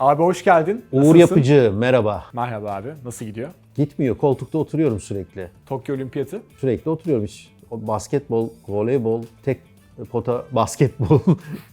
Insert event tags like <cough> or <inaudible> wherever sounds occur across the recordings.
Abi hoş geldin. Uğur Nasılsın? Yapıcı merhaba. Merhaba abi. Nasıl gidiyor? Gitmiyor koltukta oturuyorum sürekli. Tokyo Olimpiyatı. Sürekli oturuyorum hiç. Basketbol, voleybol, tek pota basketbol.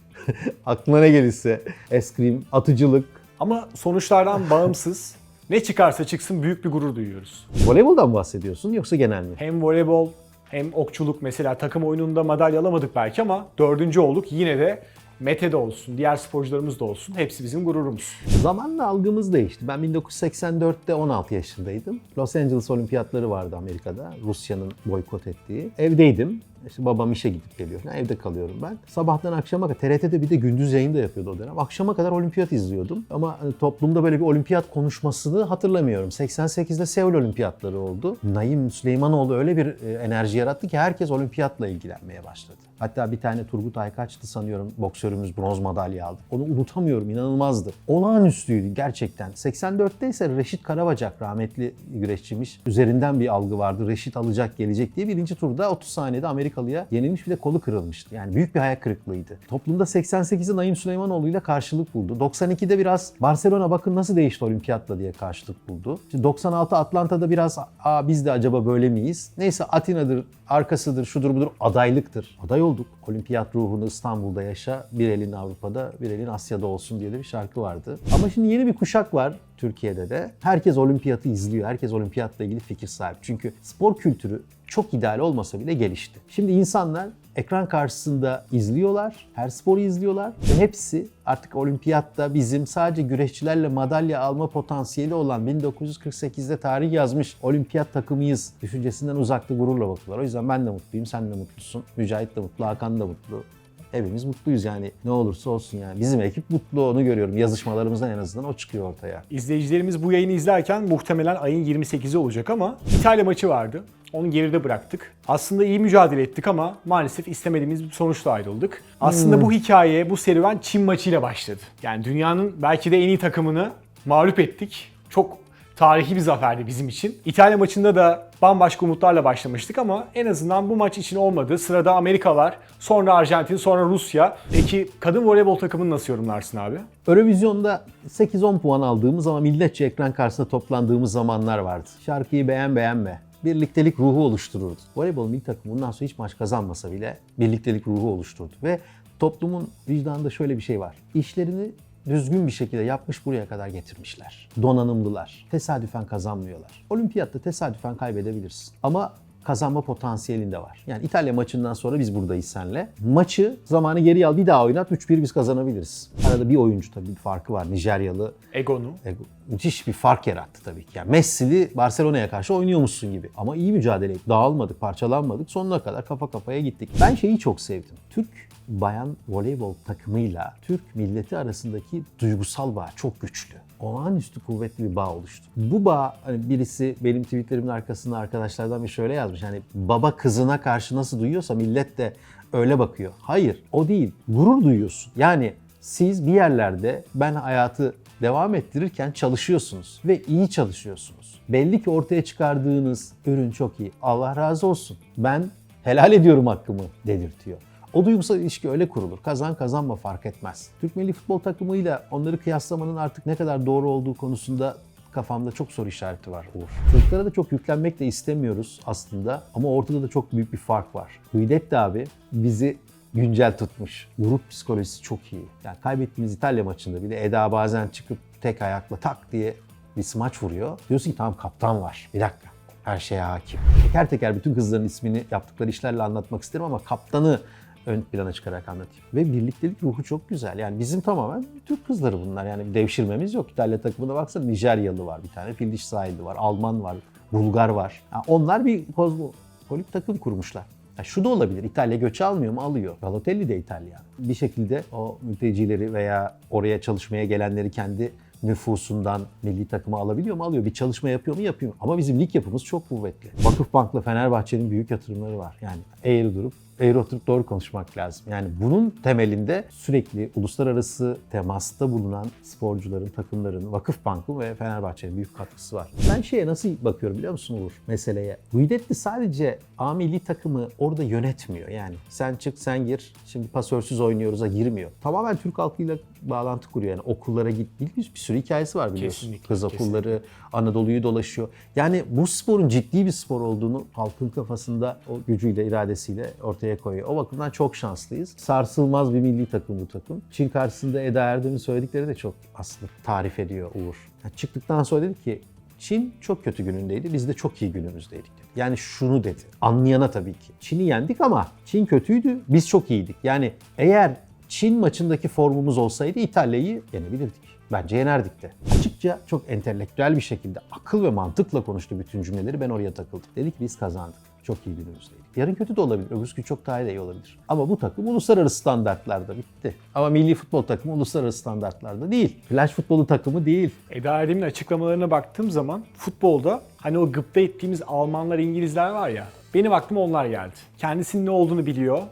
<laughs> Aklına ne gelirse. Eskrim, atıcılık. Ama sonuçlardan bağımsız ne çıkarsa çıksın büyük bir gurur duyuyoruz. Voleyboldan mı bahsediyorsun yoksa genel mi? Hem voleybol hem okçuluk mesela takım oyununda madalya alamadık belki ama dördüncü olduk. Yine de Mete de olsun, diğer sporcularımız da olsun. Hepsi bizim gururumuz. Zamanla algımız değişti. Ben 1984'te 16 yaşındaydım. Los Angeles Olimpiyatları vardı Amerika'da. Rusya'nın boykot ettiği. Evdeydim. İşte babam işe gidip geliyor. falan. Evde kalıyorum ben. Sabahtan akşama kadar TRT'de bir de gündüz yayın da yapıyordu o dönem. Akşama kadar olimpiyat izliyordum. Ama hani toplumda böyle bir olimpiyat konuşmasını hatırlamıyorum. 88'de Seul Olimpiyatları oldu. Naim Süleymanoğlu öyle bir e, enerji yarattı ki herkes olimpiyatla ilgilenmeye başladı. Hatta bir tane Turgut Aykaç'tı sanıyorum boksörümüz bronz madalya aldı. Onu unutamıyorum inanılmazdı. Olağanüstüydü gerçekten. 84'te ise Reşit Karabacak rahmetli güreşçiymiş. Üzerinden bir algı vardı. Reşit alacak gelecek diye birinci turda 30 saniyede Amerikalıya yenilmiş bir de kolu kırılmıştı. Yani büyük bir hayal kırıklığıydı. Toplumda 88'de Naim Süleymanoğlu ile karşılık buldu. 92'de biraz Barcelona bakın nasıl değişti olimpiyatla diye karşılık buldu. Şimdi 96 Atlanta'da biraz Aa, biz de acaba böyle miyiz? Neyse Atina'dır, arkasıdır, şudur budur adaylıktır. Aday olduk. Olimpiyat ruhunu İstanbul'da yaşa, bir elin Avrupa'da, bir elin Asya'da olsun diye de bir şarkı vardı. Ama şimdi yeni bir kuşak var Türkiye'de de. Herkes olimpiyatı izliyor. Herkes olimpiyatla ilgili fikir sahibi. Çünkü spor kültürü çok ideal olmasa bile gelişti. Şimdi insanlar ekran karşısında izliyorlar, her sporu izliyorlar ve hepsi artık olimpiyatta bizim sadece güreşçilerle madalya alma potansiyeli olan 1948'de tarih yazmış olimpiyat takımıyız düşüncesinden uzakta gururla bakıyorlar. O yüzden ben de mutluyum, sen de mutlusun, Mücahit de mutlu, Hakan da mutlu. Hepimiz mutluyuz yani ne olursa olsun yani. Bizim ekip mutlu onu görüyorum. Yazışmalarımızdan en azından o çıkıyor ortaya. İzleyicilerimiz bu yayını izlerken muhtemelen ayın 28'i olacak ama İtalya maçı vardı. Onu geride bıraktık. Aslında iyi mücadele ettik ama maalesef istemediğimiz bir sonuçla ayrıldık. Aslında bu hikaye, bu serüven Çin maçıyla başladı. Yani dünyanın belki de en iyi takımını mağlup ettik. Çok tarihi bir zaferdi bizim için. İtalya maçında da bambaşka umutlarla başlamıştık ama en azından bu maç için olmadı. Sırada Amerika var, sonra Arjantin, sonra Rusya. Peki kadın voleybol takımını nasıl yorumlarsın abi? Eurovision'da 8-10 puan aldığımız ama milletçe ekran karşısında toplandığımız zamanlar vardı. Şarkıyı beğen beğenme. Birliktelik ruhu oluştururdu. Voleybol milli takımı bundan sonra hiç maç kazanmasa bile birliktelik ruhu oluşturdu. Ve toplumun vicdanında şöyle bir şey var. İşlerini düzgün bir şekilde yapmış buraya kadar getirmişler. Donanımlılar. Tesadüfen kazanmıyorlar. Olimpiyatta tesadüfen kaybedebilirsin. Ama kazanma potansiyelin de var. Yani İtalya maçından sonra biz buradayız senle. Maçı zamanı geri al bir daha oynat 3-1 biz kazanabiliriz. Arada bir oyuncu tabii bir farkı var. Nijeryalı Egon'u. e, müthiş bir fark yarattı tabii ki. Yani Messi'li Barcelona'ya karşı oynuyormuşsun gibi. Ama iyi mücadele ettik. Dağılmadık, parçalanmadık. Sonuna kadar kafa kafaya gittik. Ben şeyi çok sevdim. Türk bayan voleybol takımıyla Türk milleti arasındaki duygusal bağ çok güçlü. Olağanüstü kuvvetli bir bağ oluştu. Bu bağ hani birisi benim tweetlerimin arkasında arkadaşlardan bir şöyle yazmış. Hani baba kızına karşı nasıl duyuyorsa millet de öyle bakıyor. Hayır o değil. Gurur duyuyorsun. Yani siz bir yerlerde ben hayatı devam ettirirken çalışıyorsunuz ve iyi çalışıyorsunuz. Belli ki ortaya çıkardığınız ürün çok iyi. Allah razı olsun. Ben helal ediyorum hakkımı dedirtiyor. O duygusal ilişki öyle kurulur. Kazan kazanma fark etmez. Türk milli futbol takımıyla onları kıyaslamanın artık ne kadar doğru olduğu konusunda kafamda çok soru işareti var Uğur. Çocuklara da çok yüklenmek de istemiyoruz aslında ama ortada da çok büyük bir fark var. Hüydet de abi bizi güncel tutmuş. Grup psikolojisi çok iyi. Yani kaybettiğimiz İtalya maçında bile Eda bazen çıkıp tek ayakla tak diye bir smaç vuruyor. Diyorsun ki tamam kaptan var. Bir dakika. Her şeye hakim. Teker teker bütün kızların ismini yaptıkları işlerle anlatmak isterim ama kaptanı ön plana çıkarak anlatayım. Ve birliktelik ruhu çok güzel. Yani bizim tamamen Türk kızları bunlar. Yani devşirmemiz yok. İtalya takımına baksana Nijeryalı var bir tane. Fildiş sahilli var. Alman var. Bulgar var. Yani onlar bir kozmopolit takım kurmuşlar. Ya şu da olabilir. İtalya göçü almıyor mu? Alıyor. Balotelli de İtalyan. Bir şekilde o mültecileri veya oraya çalışmaya gelenleri kendi nüfusundan milli takıma alabiliyor mu? Alıyor. Bir çalışma yapıyor mu? Yapıyor. Ama bizim lig yapımız çok kuvvetli. Vakıfbank'la Fenerbahçe'nin büyük yatırımları var. Yani eğri durup eğri oturup doğru konuşmak lazım. Yani bunun temelinde sürekli uluslararası temasta bulunan sporcuların, takımların, Vakıfbank'ın ve Fenerbahçe'nin büyük katkısı var. Ben şeye nasıl bakıyorum biliyor musun Uğur meseleye? Guidetti sadece A milli takımı orada yönetmiyor. Yani sen çık sen gir, şimdi pasörsüz oynuyoruz'a girmiyor. Tamamen Türk halkıyla bağlantı kuruyor. Yani okullara git, bir, bir sürü hikayesi var biliyorsun. Kesinlikle, Kız okulları, Anadolu'yu dolaşıyor. Yani bu sporun ciddi bir spor olduğunu halkın kafasında o gücüyle, iradesiyle ortaya koyuyor. O bakımdan çok şanslıyız. Sarsılmaz bir milli takım bu takım. Çin karşısında Eda Erdem'in söyledikleri de çok aslında tarif ediyor Uğur. Yani çıktıktan sonra dedi ki Çin çok kötü günündeydi, biz de çok iyi günümüzdeydik. Yani şunu dedi, anlayana tabii ki. Çin'i yendik ama Çin kötüydü, biz çok iyiydik. Yani eğer Çin maçındaki formumuz olsaydı İtalya'yı yenebilirdik. Bence yenerdik de. Açıkça çok entelektüel bir şekilde akıl ve mantıkla konuştu bütün cümleleri. Ben oraya takıldım. Dedi ki biz kazandık. Çok iyi günümüzdeydik. Yarın kötü de olabilir. Öbürsü gün çok daha iyi olabilir. Ama bu takım uluslararası standartlarda bitti. Ama milli futbol takımı uluslararası standartlarda değil. Flash futbolu takımı değil. Eda Erdem'in açıklamalarına baktığım zaman futbolda hani o gıpta ettiğimiz Almanlar, İngilizler var ya benim aklıma onlar geldi. Kendisinin ne olduğunu biliyor.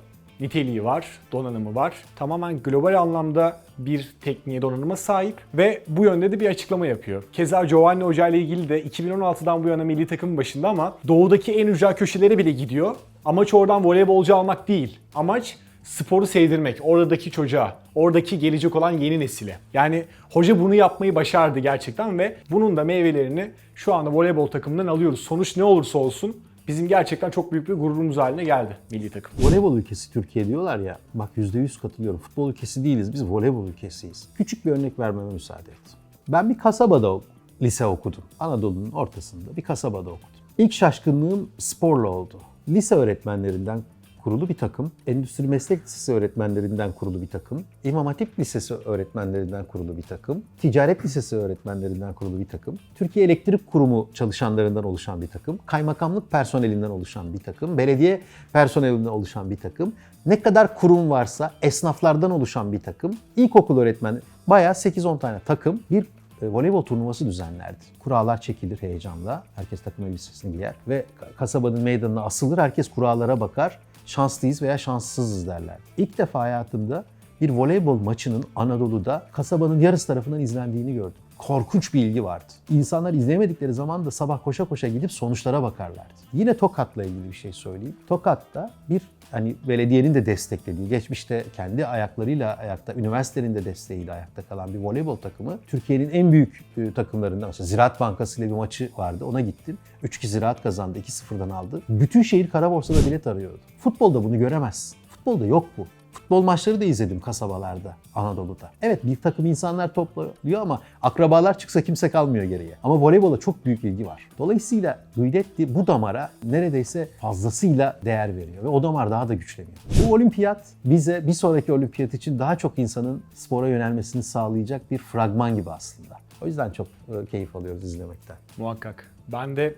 Niteliği var, donanımı var. Tamamen global anlamda bir tekniğe donanıma sahip ve bu yönde de bir açıklama yapıyor. Keza Giovanni Hoca ile ilgili de 2016'dan bu yana milli takımın başında ama doğudaki en ücra köşelere bile gidiyor. Amaç oradan voleybolcu almak değil. Amaç sporu sevdirmek oradaki çocuğa, oradaki gelecek olan yeni nesile. Yani hoca bunu yapmayı başardı gerçekten ve bunun da meyvelerini şu anda voleybol takımından alıyoruz. Sonuç ne olursa olsun bizim gerçekten çok büyük bir gururumuz haline geldi milli takım. Voleybol ülkesi Türkiye diyorlar ya. Bak %100 katılıyorum. Futbol ülkesi değiliz. Biz voleybol ülkesiyiz. Küçük bir örnek vermeme müsaade et. Ben bir kasabada lise okudum. Anadolu'nun ortasında bir kasabada okudum. İlk şaşkınlığım sporla oldu. Lise öğretmenlerinden kurulu bir takım, Endüstri Meslek Lisesi öğretmenlerinden kurulu bir takım, İmam Hatip Lisesi öğretmenlerinden kurulu bir takım, Ticaret Lisesi öğretmenlerinden kurulu bir takım, Türkiye Elektrik Kurumu çalışanlarından oluşan bir takım, kaymakamlık personelinden oluşan bir takım, belediye personelinden oluşan bir takım, ne kadar kurum varsa esnaflardan oluşan bir takım, ilkokul öğretmeni, bayağı 8-10 tane takım bir e, voleybol turnuvası düzenlerdi. Kurallar çekilir heyecanla. Herkes takım elbisesini giyer ve kasabanın meydanına asılır. Herkes kurallara bakar. Şanslıyız veya şanssızız derler. İlk defa hayatımda bir voleybol maçının Anadolu'da kasabanın yarısı tarafından izlendiğini gördüm. Korkunç bir ilgi vardı. İnsanlar izleyemedikleri zaman da sabah koşa koşa gidip sonuçlara bakarlardı. Yine Tokat'la ilgili bir şey söyleyeyim. Tokat'ta bir hani belediyenin de desteklediği, geçmişte kendi ayaklarıyla ayakta, üniversitenin de desteğiyle ayakta kalan bir voleybol takımı Türkiye'nin en büyük e, takımlarından. Mesela Ziraat Bankası ile bir maçı vardı. Ona gittim. 3-2 Ziraat kazandı. 2-0'dan aldı. Bütün şehir kara borsada bilet arıyordu. Futbolda bunu göremezsin. Futbolda yok bu. Futbol maçları da izledim kasabalarda, Anadolu'da. Evet bir takım insanlar topluyor ama akrabalar çıksa kimse kalmıyor geriye. Ama voleybola çok büyük ilgi var. Dolayısıyla Guidetti bu damara neredeyse fazlasıyla değer veriyor ve o damar daha da güçleniyor. Bu olimpiyat bize bir sonraki olimpiyat için daha çok insanın spora yönelmesini sağlayacak bir fragman gibi aslında. O yüzden çok e, keyif alıyoruz izlemekten. Muhakkak. Ben de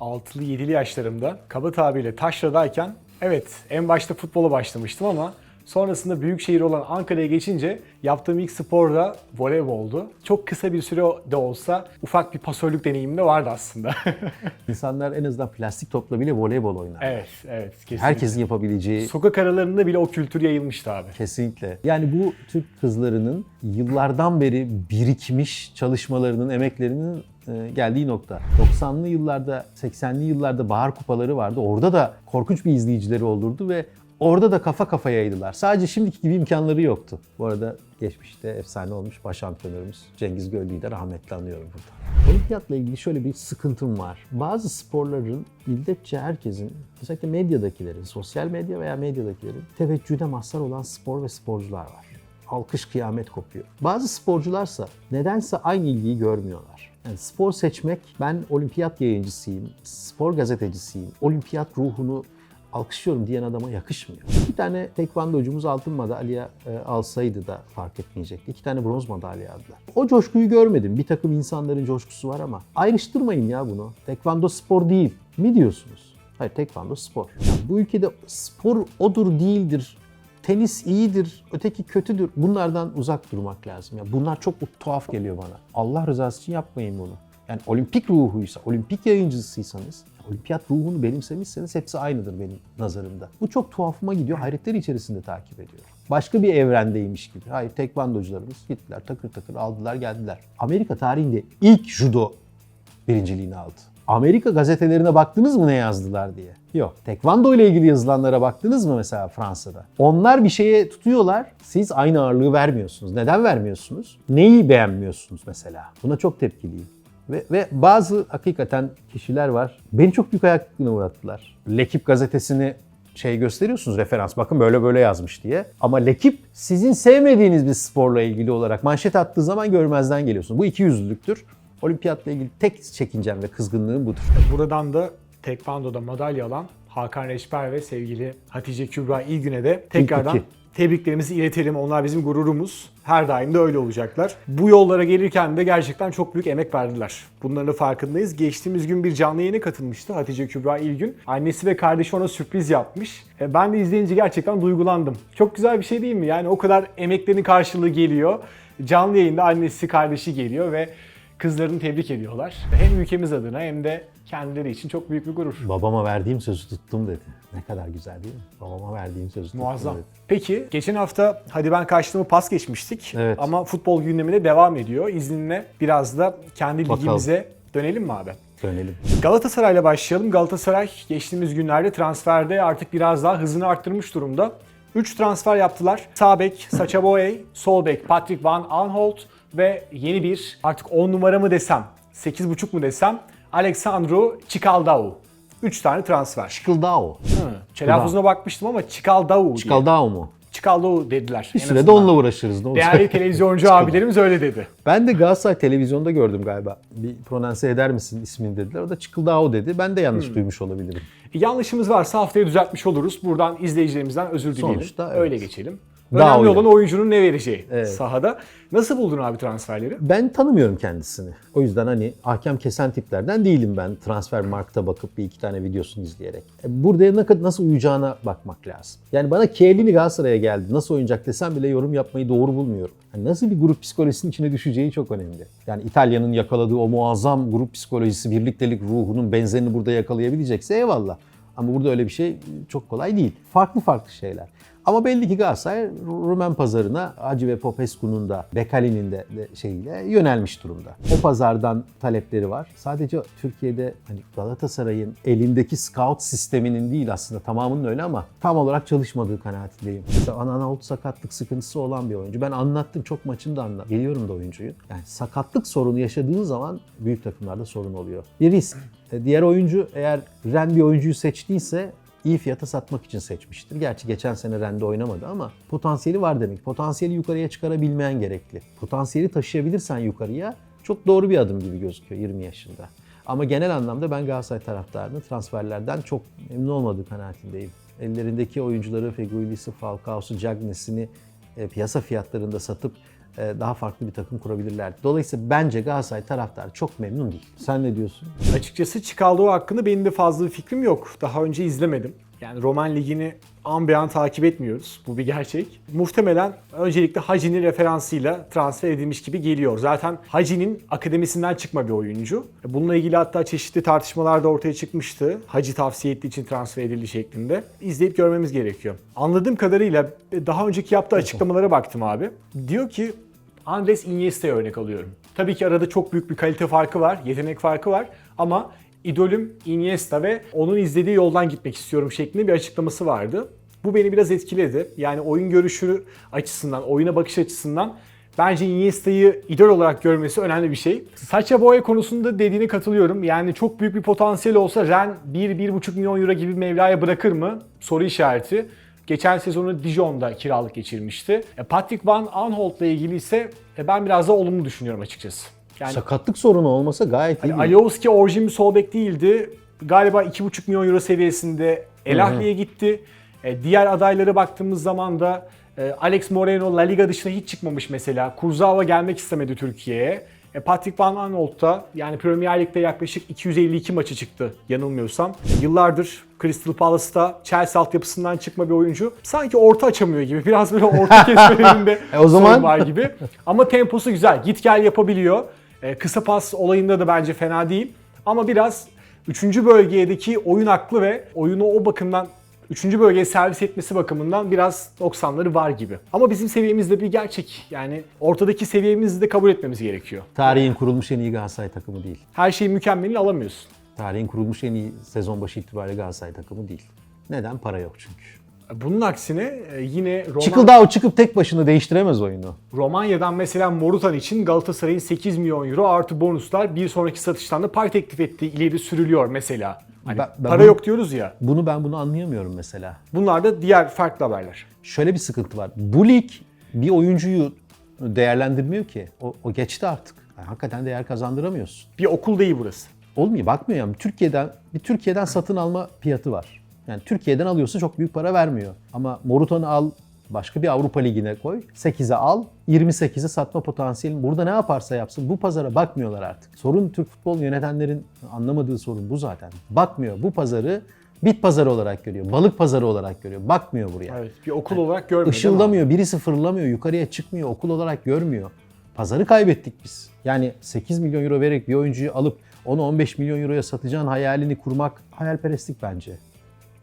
6'lı 7'li yaşlarımda kaba tabirle taşradayken evet en başta futbola başlamıştım ama sonrasında büyük şehir olan Ankara'ya geçince yaptığım ilk spor da voleyboldu. Çok kısa bir süre de olsa ufak bir pasörlük deneyimim de vardı aslında. <laughs> İnsanlar en azından plastik topla bile voleybol oynar. evet, evet. Kesinlikle. Herkesin yapabileceği Sokak aralarında bile o kültür yayılmıştı abi. Kesinlikle. Yani bu Türk kızlarının yıllardan beri birikmiş çalışmalarının, emeklerinin e, geldiği nokta. 90'lı yıllarda, 80'li yıllarda bahar kupaları vardı. Orada da korkunç bir izleyicileri olurdu ve orada da kafa kafayaydılar. Sadece şimdiki gibi imkanları yoktu. Bu arada geçmişte efsane olmuş baş antrenörümüz Cengiz Göllü'yü de rahmetle anıyorum burada. Olimpiyatla ilgili şöyle bir sıkıntım var. Bazı sporların bildikçe herkesin, özellikle medyadakilerin, sosyal medya veya medyadakilerin teveccühüne mazhar olan spor ve sporcular var alkış kıyamet kopuyor. Bazı sporcularsa nedense aynı ilgiyi görmüyorlar. Yani spor seçmek, ben olimpiyat yayıncısıyım, spor gazetecisiyim, olimpiyat ruhunu alkışlıyorum diyen adama yakışmıyor. Bir tane tekvandocumuz altın madalya e, alsaydı da fark etmeyecekti. İki tane bronz madalya aldılar. O coşkuyu görmedim. Bir takım insanların coşkusu var ama ayrıştırmayın ya bunu. Tekvando spor değil mi diyorsunuz? Hayır tekvando spor. Yani bu ülkede spor odur değildir tenis iyidir, öteki kötüdür. Bunlardan uzak durmak lazım. Ya bunlar çok tuhaf geliyor bana. Allah rızası için yapmayın bunu. Yani olimpik ruhuysa, olimpik yayıncısıysanız, olimpiyat ruhunu benimsemişseniz hepsi aynıdır benim nazarımda. Bu çok tuhafıma gidiyor. Hayretler içerisinde takip ediyorum. Başka bir evrendeymiş gibi. Hayır tekvandocularımız gittiler takır takır aldılar geldiler. Amerika tarihinde ilk judo birinciliğini aldı. Amerika gazetelerine baktınız mı ne yazdılar diye? Yok. Tekvando ile ilgili yazılanlara baktınız mı mesela Fransa'da? Onlar bir şeye tutuyorlar. Siz aynı ağırlığı vermiyorsunuz. Neden vermiyorsunuz? Neyi beğenmiyorsunuz mesela? Buna çok tepkiliyim. Ve, ve bazı hakikaten kişiler var. Beni çok büyük ayak kırıklığına uğrattılar. Lekip gazetesini şey gösteriyorsunuz referans bakın böyle böyle yazmış diye. Ama Lekip sizin sevmediğiniz bir sporla ilgili olarak manşet attığı zaman görmezden geliyorsunuz. Bu iki yüzlülüktür. Olimpiyatla ilgili tek çekincem ve kızgınlığım budur. Buradan da Tekvando'da madalya alan Hakan Reçber ve sevgili Hatice Kübra İlgün'e de tekrardan iki. tebriklerimizi iletelim. Onlar bizim gururumuz. Her daim de öyle olacaklar. Bu yollara gelirken de gerçekten çok büyük emek verdiler. Bunların da farkındayız. Geçtiğimiz gün bir canlı yayına katılmıştı Hatice Kübra İlgün. Annesi ve kardeşi ona sürpriz yapmış. E, Ben de izleyince gerçekten duygulandım. Çok güzel bir şey değil mi? Yani o kadar emeklerin karşılığı geliyor. Canlı yayında annesi, kardeşi geliyor ve kızlarını tebrik ediyorlar. Hem ülkemiz adına hem de kendileri için çok büyük bir gurur. Babama verdiğim sözü tuttum dedi. Ne kadar güzel değil mi? Babama verdiğim sözü tuttum Muazzam. dedi. Peki geçen hafta hadi ben kaçtığımı pas geçmiştik. Evet. Ama futbol gündemi de devam ediyor. İzninle biraz da kendi Bakalım. ligimize dönelim mi abi? Dönelim. Galatasaray'la başlayalım. Galatasaray geçtiğimiz günlerde transferde artık biraz daha hızını arttırmış durumda. 3 transfer yaptılar. Sağ bek Sacha Boey, <laughs> sol bek Patrick Van Aanholt ve yeni bir artık 10 numara mı desem, 8.5 mu desem Alexandru Çikaldao. 3 tane transfer. Çıkıldao. Hı, Telaffuzuna bakmıştım ama Çikaldao diye. Çıkaldao mu? Çikaldao dediler. Bir en süre de azından. onunla uğraşırız. Ne olacak? Değerli televizyoncu abilerimiz öyle dedi. Ben de Galatasaray televizyonda gördüm galiba. Bir prononse eder misin ismini dediler. O da Çıkıldao dedi. Ben de yanlış Hmm. duymuş olabilirim. Yanlışımız varsa haftaya düzeltmiş oluruz. Buradan izleyicilerimizden özür dileyelim. Sonuçta evet. Öyle geçelim. Daha Önemli olan oyuncunun ne vereceği Evet. sahada. Nasıl buldun abi transferleri? Ben tanımıyorum kendisini. O yüzden hani hakem kesen tiplerden değilim ben. Transfer markta bakıp bir iki tane videosunu izleyerek. E, Burada ne kadar nasıl uyacağına bakmak lazım. Yani bana Chiellini Galatasaray'a geldi. Nasıl oynayacak desem bile yorum yapmayı doğru bulmuyorum. Yani nasıl bir grup psikolojisinin içine düşeceği çok önemli. Yani İtalya'nın yakaladığı o muazzam grup psikolojisi, birliktelik ruhunun benzerini burada yakalayabilecekse eyvallah. Ama burada öyle bir şey çok kolay değil. Farklı farklı şeyler. Ama belli ki Galatasaray Rumen pazarına Hacı ve Popescu'nun da Bekali'nin de, de şeyiyle yönelmiş durumda. O pazardan talepleri var. Sadece Türkiye'de hani Galatasaray'ın elindeki scout sisteminin değil aslında tamamının öyle ama tam olarak çalışmadığı kanaatindeyim. Mesela Ananolt sakatlık sıkıntısı olan bir oyuncu. Ben anlattım çok maçında anlattım. Geliyorum da oyuncuyu. Yani sakatlık sorunu yaşadığın zaman büyük takımlarda sorun oluyor. Bir risk. E, Diğer oyuncu eğer Ren bir oyuncuyu seçtiyse iyi fiyata satmak için seçmiştir. Gerçi geçen sene Ren'de oynamadı ama potansiyeli var demek. Potansiyeli yukarıya çıkarabilmeyen gerekli. Potansiyeli taşıyabilirsen yukarıya çok doğru bir adım gibi gözüküyor 20 yaşında. Ama genel anlamda ben Galatasaray taraftarının transferlerden çok memnun olmadığı kanaatindeyim. Ellerindeki oyuncuları Feguilis'i, Falcao'su, Cagney'sini e, piyasa fiyatlarında satıp daha farklı bir takım kurabilirler. Dolayısıyla bence Galatasaray taraftarı çok memnun değil. Sen ne diyorsun? Açıkçası Çikaldao hakkında benim de fazla bir fikrim yok. Daha önce izlemedim. Yani Roman Ligi'ni an be an takip etmiyoruz. Bu bir gerçek. Muhtemelen öncelikle Hacı'nin referansıyla transfer edilmiş gibi geliyor. Zaten Hacı'nin akademisinden çıkma bir oyuncu. Bununla ilgili hatta çeşitli tartışmalar da ortaya çıkmıştı. Hacı tavsiye ettiği için transfer edildi şeklinde. İzleyip görmemiz gerekiyor. Anladığım kadarıyla daha önceki yaptığı açıklamalara baktım abi. Diyor ki Andres Iniesta'ya örnek alıyorum. Tabii ki arada çok büyük bir kalite farkı var, yetenek farkı var ama idolüm Iniesta ve onun izlediği yoldan gitmek istiyorum şeklinde bir açıklaması vardı. Bu beni biraz etkiledi. Yani oyun görüşü açısından, oyuna bakış açısından bence Iniesta'yı idol olarak görmesi önemli bir şey. Saça boya konusunda dediğine katılıyorum. Yani çok büyük bir potansiyel olsa Ren 1-1,5 milyon euro gibi mevlaya bırakır mı? Soru işareti. Geçen sezonu Dijon'da kiralık geçirmişti. E, Patrick Van Aanholt'la ilgili ise e, ben biraz daha olumlu düşünüyorum açıkçası. Yani Sakatlık sorunu olmasa gayet iyi. hani Alioski orijin bir sol bek değildi. Galiba 2,5 milyon euro seviyesinde El Ahli'ye gitti. E, diğer adaylara baktığımız zaman da e, Alex Moreno La Liga dışına hiç çıkmamış mesela. Kurzawa gelmek istemedi Türkiye'ye. E, Patrick Van Aanholt da yani Premier Lig'de yaklaşık 252 maçı çıktı yanılmıyorsam. Yıllardır Crystal Palace'ta Chelsea altyapısından çıkma bir oyuncu. Sanki orta açamıyor gibi. <laughs> Biraz böyle orta kesmelerinde <laughs> E, o zaman- var gibi. Ama temposu güzel. Git gel yapabiliyor. E, kısa pas olayında da bence fena değil. Ama biraz 3. bölgedeki oyun aklı ve oyunu o bakımdan 3. bölgeye servis etmesi bakımından biraz 90'ları var gibi. Ama bizim seviyemizde bir gerçek. Yani ortadaki seviyemizi de kabul etmemiz gerekiyor. Tarihin kurulmuş en iyi Galatasaray takımı değil. Her şeyi mükemmelini alamıyorsun. Tarihin kurulmuş en iyi sezon başı itibariyle Galatasaray takımı değil. Neden? Para yok çünkü. Bunun aksine e, yine Roma... Çıkıldao çıkıp tek başına değiştiremez oyunu. Romanya'dan mesela Morutan için Galatasaray'ın 8 milyon euro artı bonuslar bir sonraki satıştan da pay teklif ettiği ileri sürülüyor mesela. Hani Ben- ben para bunu- yok diyoruz ya. Bunu ben bunu anlayamıyorum mesela. Bunlar da diğer farklı haberler. Şöyle bir sıkıntı var. Bu lig bir oyuncuyu değerlendirmiyor ki. O, o geçti artık. Yani hakikaten değer kazandıramıyorsun. Bir okul değil burası. Olmuyor bakmıyor yani. Türkiye'den bir Türkiye'den satın alma fiyatı var. Yani Türkiye'den alıyorsa çok büyük para vermiyor. Ama Morutan'ı al başka bir Avrupa ligine koy. 8'e al 28'e satma potansiyelin. Burada ne yaparsa yapsın bu pazara bakmıyorlar artık. Sorun Türk futbol yönetenlerin anlamadığı sorun bu zaten. Bakmıyor. Bu pazarı bit pazarı olarak görüyor. Balık pazarı olarak görüyor. Bakmıyor buraya. Evet, bir okul olarak görmüyor. Işıldamıyor, birisi fırlamıyor, yukarıya çıkmıyor, okul olarak görmüyor. Pazarı kaybettik biz. Yani 8 milyon euro vererek bir oyuncuyu alıp onu 15 milyon euroya satacağın hayalini kurmak hayalperestlik bence.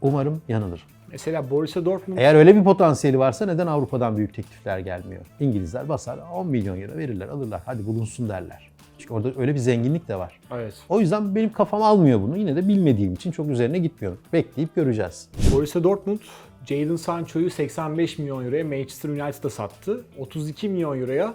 Umarım yanılır. Mesela Borussia Dortmund Eğer öyle bir potansiyeli varsa neden Avrupa'dan büyük teklifler gelmiyor? İngilizler basar 10 milyon euro verirler, alırlar. Hadi bulunsun derler. Çünkü orada öyle bir zenginlik de var. Evet. O yüzden benim kafam almıyor bunu. Yine de bilmediğim için çok üzerine gitmiyorum. Bekleyip göreceğiz. Borussia Dortmund Jadon Sancho'yu 85 milyon euroya Manchester United'a sattı. 32 milyon euroya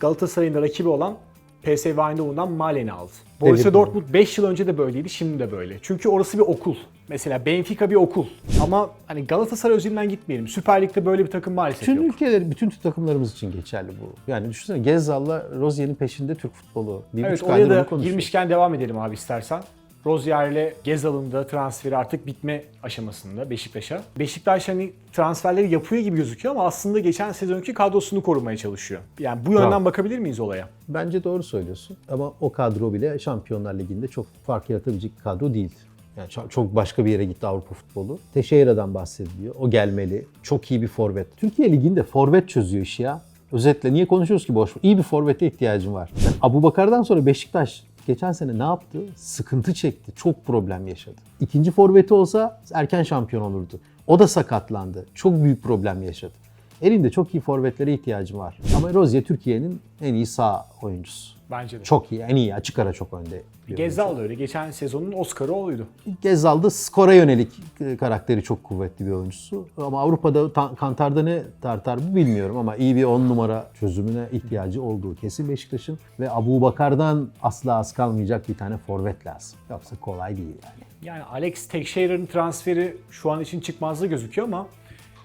Galatasaray'ın da rakibi olan PSV Eindhoven'dan Malen'i aldı. Borussia Dortmund 5 yıl önce de böyleydi, şimdi de böyle. Çünkü orası bir okul. Mesela Benfica bir okul. Ama hani Galatasaray özelinden gitmeyelim. Süper Lig'de böyle bir takım maalesef Bütün yok. ülkeler, bütün takımlarımız için geçerli bu. Yani düşünsene Gezzal'la Rozier'in peşinde Türk futbolu. Bir Evet oraya da girmişken devam edelim abi istersen. Rozier ile Gezal'ın da transferi artık bitme aşamasında Beşiktaş'a. Beşiktaş hani transferleri yapıyor gibi gözüküyor ama aslında geçen sezonki kadrosunu korumaya çalışıyor. Yani bu yönden Bravo. bakabilir miyiz olaya? Bence doğru söylüyorsun. Ama o kadro bile Şampiyonlar Ligi'nde çok fark yaratabilecek bir kadro değil. Yani çok, çok başka bir yere gitti Avrupa futbolu. Teixeira'dan bahsediliyor. O gelmeli. Çok iyi bir forvet. Türkiye Ligi'nde forvet çözüyor işi ya. Özetle niye konuşuyoruz ki boş? İyi bir forvete ihtiyacım var. Yani Abu Bakar'dan sonra Beşiktaş geçen sene ne yaptı? Sıkıntı çekti. Çok problem yaşadı. İkinci forveti olsa erken şampiyon olurdu. O da sakatlandı. Çok büyük problem yaşadı. Elinde çok iyi forvetlere ihtiyacım var. Ama Rozier Türkiye'nin en iyi sağ oyuncusu. Bence de. Çok iyi, en iyi. Açık ara çok önde. bir Gezzal da öyle. Geçen sezonun Oscar'ı oydu. oyuncu. Gezzal'da skora yönelik e, karakteri çok kuvvetli bir oyuncusu. Ama Avrupa'da ta- Kantar'da ne tartar bu bilmiyorum ama iyi bir 10 numara çözümüne ihtiyacı olduğu kesin Beşiktaş'ın. Ve Abu Bakar'dan asla az kalmayacak bir tane forvet lazım. Yoksa kolay değil yani. Yani Alex Teixeira'nın transferi şu an için çıkmazda gözüküyor ama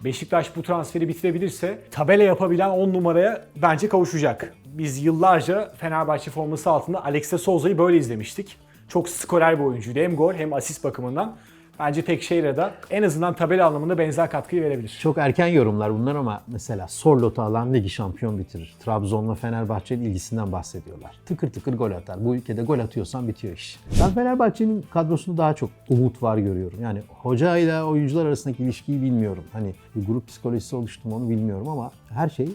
Beşiktaş bu transferi bitirebilirse tabela yapabilen 10 numaraya bence kavuşacak. Biz yıllarca Fenerbahçe forması altında Alex de Souza'yı böyle izlemiştik. Çok skorer bir oyuncuydu. Hem gol hem asist bakımından. Bence Teixeira da en azından tabela anlamında benzer katkıyı verebilir. Çok erken yorumlar bunlar ama mesela Sorlot'u alan ligi şampiyon bitirir. Trabzon'la Fenerbahçe'nin ilgisinden bahsediyorlar. Tıkır tıkır gol atar. Bu ülkede gol atıyorsan bitiyor iş. Ben Fenerbahçe'nin kadrosunda daha çok umut var görüyorum. Yani hoca ile oyuncular arasındaki ilişkiyi bilmiyorum. Hani bir grup psikolojisi oluştu mu onu bilmiyorum ama her şey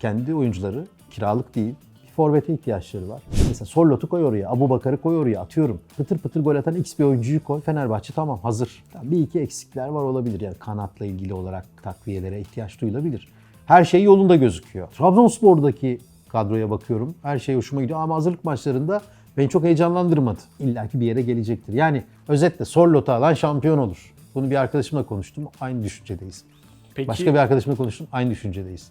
kendi oyuncuları kiralık değil. Forvete ihtiyaçları var. Mesela Sorlot'u koy oraya, Abu Bakar'ı koy oraya atıyorum. Pıtır pıtır gol atan X bir oyuncuyu koy. Fenerbahçe tamam hazır. Bir iki eksikler var olabilir. Yani kanatla ilgili olarak takviyelere ihtiyaç duyulabilir. Her şey yolunda gözüküyor. Trabzonspor'daki kadroya bakıyorum. Her şey hoşuma gidiyor ama hazırlık maçlarında beni çok heyecanlandırmadı. İlla ki bir yere gelecektir. Yani özetle Sorlot'u alan şampiyon olur. Bunu bir arkadaşımla konuştum. Aynı düşüncedeyiz. Peki Başka bir arkadaşımla konuştum. Aynı düşüncedeyiz.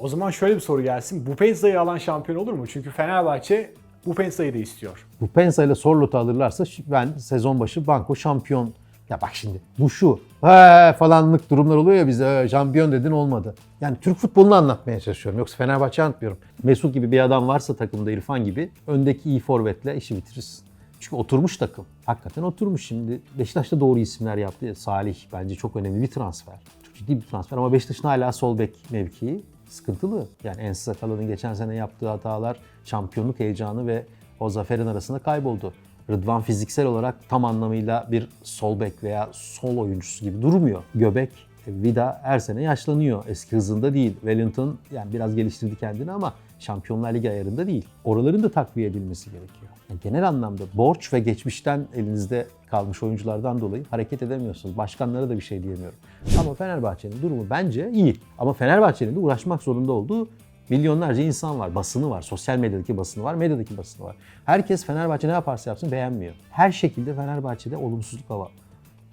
O zaman şöyle bir soru gelsin. Bu Penza'yı alan şampiyon olur mu? Çünkü Fenerbahçe bu Penza'yı da istiyor. Bu Pensa ile Sorlot'u alırlarsa ben sezon başı banko şampiyon. Ya bak şimdi bu şu he falanlık durumlar oluyor ya bize "He, şampiyon dedin olmadı. Yani Türk futbolunu anlatmaya çalışıyorum. Yoksa Fenerbahçe anlatmıyorum. Mesut gibi bir adam varsa takımda İrfan gibi öndeki iyi forvetle işi bitirirsin. Çünkü oturmuş takım. Hakikaten oturmuş şimdi. Beşiktaş'ta doğru isimler yaptı. Salih bence çok önemli bir transfer. Çok ciddi bir transfer ama Beşiktaş'ın hala sol bek mevkii sıkıntılı. Yani Ensis Sakala'nın geçen sene yaptığı hatalar şampiyonluk heyecanı ve o zaferin arasında kayboldu. Rıdvan fiziksel olarak tam anlamıyla bir sol bek veya sol oyuncusu gibi durmuyor. Göbek Vida her sene yaşlanıyor. Eski hızında değil. Wellington yani biraz geliştirdi kendini ama Şampiyonlar Ligi ayarında değil. Oraların da takviye edilmesi gerekiyor. Genel anlamda borç ve geçmişten elinizde kalmış oyunculardan dolayı hareket edemiyorsunuz. Başkanlara da bir şey diyemiyorum. Ama Fenerbahçe'nin durumu bence iyi. Ama Fenerbahçe'nin de uğraşmak zorunda olduğu milyonlarca insan var. Basını var. Sosyal medyadaki basını var. Medyadaki basını var. Herkes Fenerbahçe ne yaparsa yapsın beğenmiyor. Her şekilde Fenerbahçe'de olumsuzluk hava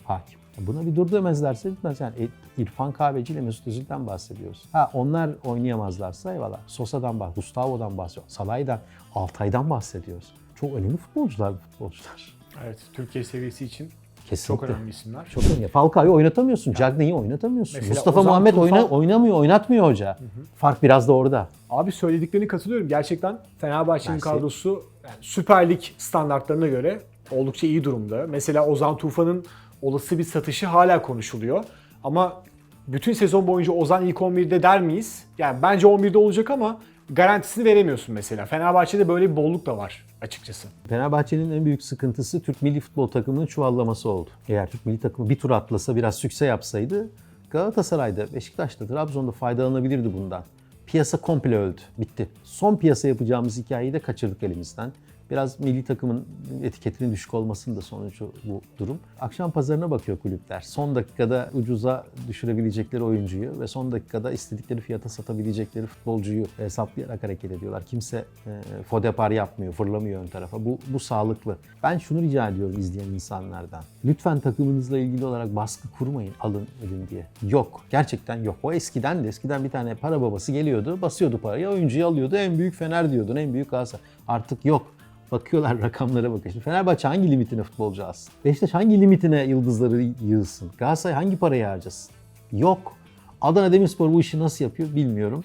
hakim. Buna bir dur demezlerse bitmez. Yani e, İrfan Kahveci ile Mesut Özil'den bahsediyoruz. Ha onlar oynayamazlarsa eyvallah. Sosa'dan bahsediyoruz, Gustavo'dan bahsediyoruz, Salah'dan, Altay'dan bahsediyoruz. Çok önemli futbolcular bu futbolcular. Evet, Türkiye seviyesi için Kesinlikle. çok önemli isimler. Çok önemli. Falcao'yu oynatamıyorsun. Cagney'i oynatamıyorsun. Mesela Mustafa Ozan Muhammed Tufan- oyna, oynamıyor, oynatmıyor hoca. Fark biraz da orada. Abi söylediklerine katılıyorum. Gerçekten Fenerbahçe'nin kadrosu yani Süper Lig standartlarına göre oldukça iyi durumda. Mesela Ozan Tufan'ın olası bir satışı hala konuşuluyor. Ama bütün sezon boyunca Ozan ilk 11'de der miyiz? Yani bence 11'de olacak ama garantisini veremiyorsun mesela. Fenerbahçe'de böyle bir bolluk da var açıkçası. Fenerbahçe'nin en büyük sıkıntısı Türk milli futbol takımının çuvallaması oldu. Eğer Türk milli takımı bir tur atlasa, biraz sükse yapsaydı Galatasaray'da, Beşiktaş'ta, Trabzon'da faydalanabilirdi bundan. Piyasa komple öldü, bitti. Son piyasa yapacağımız hikayeyi de kaçırdık elimizden. Biraz milli takımın etiketinin düşük olmasının da sonucu bu durum. Akşam pazarına bakıyor kulüpler. Son dakikada ucuza düşürebilecekleri oyuncuyu ve son dakikada istedikleri fiyata satabilecekleri futbolcuyu hesaplayarak hareket ediyorlar. Kimse e, fodepar yapmıyor, fırlamıyor ön tarafa. Bu, bu sağlıklı. Ben şunu rica ediyorum izleyen insanlardan. Lütfen takımınızla ilgili olarak baskı kurmayın, alın edin diye. Yok. Gerçekten yok. O eskiden de eskiden bir tane para babası geliyordu, basıyordu parayı, oyuncuyu alıyordu. En büyük Fener diyordun, en büyük Galatasaray. Artık yok. Bakıyorlar rakamlara bakıyor. Şimdi Fenerbahçe hangi limitine futbolcu alsın? Beşiktaş hangi limitine yıldızları yığsın? Galatasaray hangi parayı harcasın? Yok. Adana Demirspor bu işi nasıl yapıyor bilmiyorum.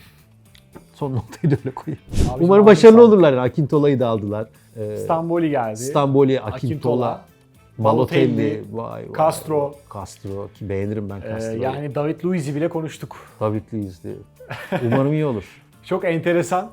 Son noktayı da öyle koyayım. Abicim, Umarım abi başarılı sağ ol. olurlar. Akintola'yı da aldılar. Ee, Stamboli geldi. Stamboli, Akintola, Akintola, Balotelli, vay, vay, Castro. Castro ki beğenirim ben Ee, Castro'yu. yani David Luiz'i bile konuştuk. David Luiz'di. Umarım iyi olur. <laughs> Çok enteresan,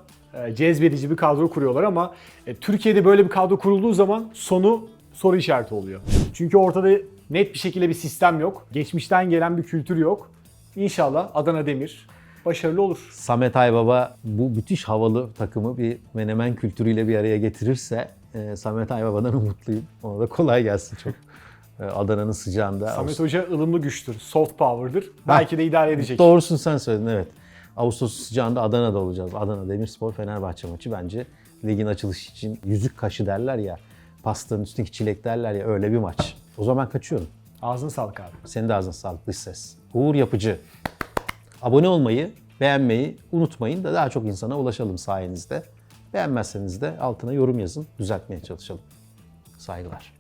cezbedici bir kadro kuruyorlar ama e, Türkiye'de böyle bir kadro kurulduğu zaman sonu soru işareti oluyor. Çünkü ortada net bir şekilde bir sistem yok. Geçmişten gelen bir kültür yok. İnşallah Adana Demir başarılı olur. Samet Aybaba bu müthiş havalı takımı bir menemen kültürüyle bir araya getirirse e, Samet Aybaba'dan umutluyum. Ona da kolay gelsin çok. E, Adana'nın sıcağında. Samet Hoca ılımlı güçtür, soft power'dır. Belki de idare edecek. Doğrusunu sen söyledin evet. Ağustos sıcağında Adana'da olacağız. Adana Demirspor Fenerbahçe maçı bence ligin açılışı için yüzük kaşı derler ya. Pastanın üstündeki çilek derler ya öyle bir maç. O zaman ben kaçıyorum. Ağzına sağlık abi. Senin de ağzına sağlık dış ses. Uğur Yapıcı. Abone olmayı, beğenmeyi unutmayın da daha çok insana ulaşalım sayenizde. Beğenmezseniz de altına yorum yazın, düzeltmeye çalışalım. Saygılar.